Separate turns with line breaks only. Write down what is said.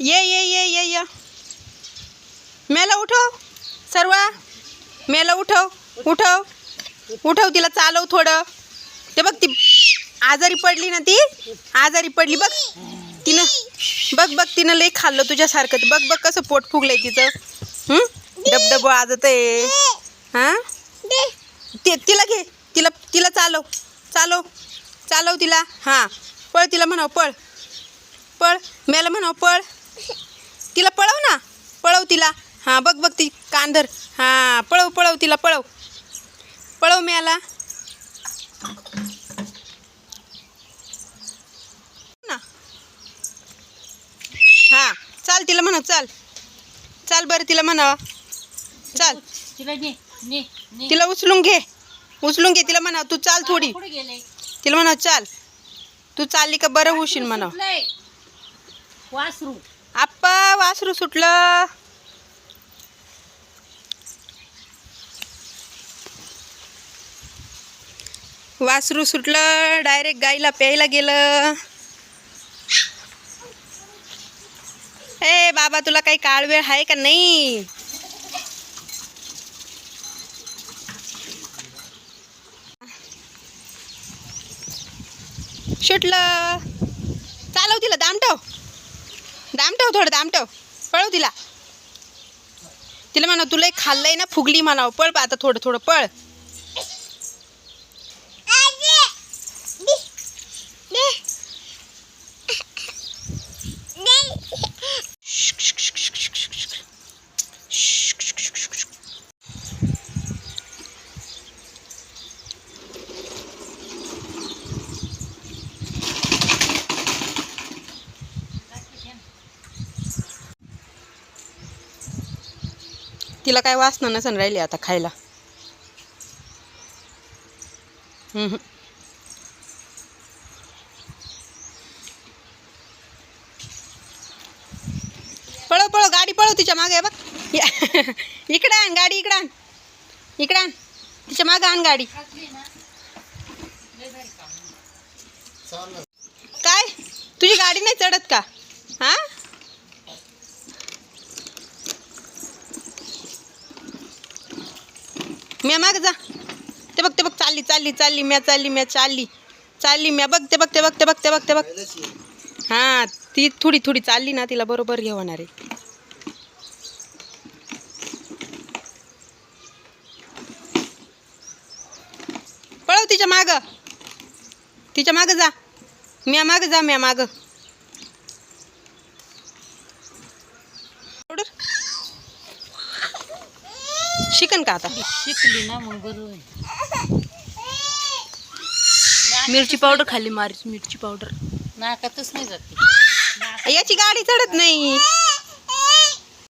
ये ये ये ये ये. मेला उठव सर्व. मेला उठव उठव. उठव तिला चालव थोडं. ते बघ ती आजारी पडली ना ती. आजारी पडली बघ. तिनं बघ बघ तिनं लई खाल्लं तुझ्यासारखं. ते बघ बघ कसं पोट फुगलंय तिचं. डबडब आजत आहे हां? ते तिला घे. तिला तिला चालव. चालव. चालव तिला. हां. पळ तिला म्हणाव पळ. पळ. मेला म्हणाव पळ. तिला पळव ना. पळव तिला. हां बघ बघ ती कांदर. हां पळव पळव तिला पळव. पळव मेला ना. हां चाल तिला म्हणाव चाल. चाल बरं तिला म्हणावा चाल.
तिला ने ने ने
तिला उचलून घे. उचलून घे तिला म्हणाव तू चाल थोडी. तिला म्हणाव चाल. तू चालली का बरं होशील
सुटलंय. वासरू.
आप्पा वासरू सुटलं. वासरू सुटलं डायरेक्ट गाईला प्यायला गेलं. ए बाबा तुला काही काळ वेळ आहे का नाही? सुटलं. चालव तिला दामटव दाम ठेव थोडं दाम ठेव. पळव तिला. तिला म्हणा तुला एक खाल्लंय ना फुगली म्हणावं. पळ आता थोडं थोडं पळ. तिला काय वासना नसन राहिली आता खायला. हम्म. पळव पळव गाडी पळव तिच्यामागे बघ. इकडं आण गाडी इकडं आण. इकडं आण. तिच्यामागे आण गाडी. काय? तुझी गाडी नाही चढत का? हा? म्या माग जा. ते बघ ते बघ चालली चालली चालली म्या चालली म्या चालली. चालली म्या बघ ते बघ ते बघ ते बघ ते बघ ते बघ. हां ती थोडी थोडी चालली ना तिला बरोबर हे होणार आहे. पळव तिच्या माग. तिच्या माग जा. म्या माग जा म्या माग. शिकन का आता?
शिकली ना मग बरोबर
मिरची पावडर खाल्ली मार मिरची पावडर.
नाकातच नाही जात.
याची गाडी चढत नाही.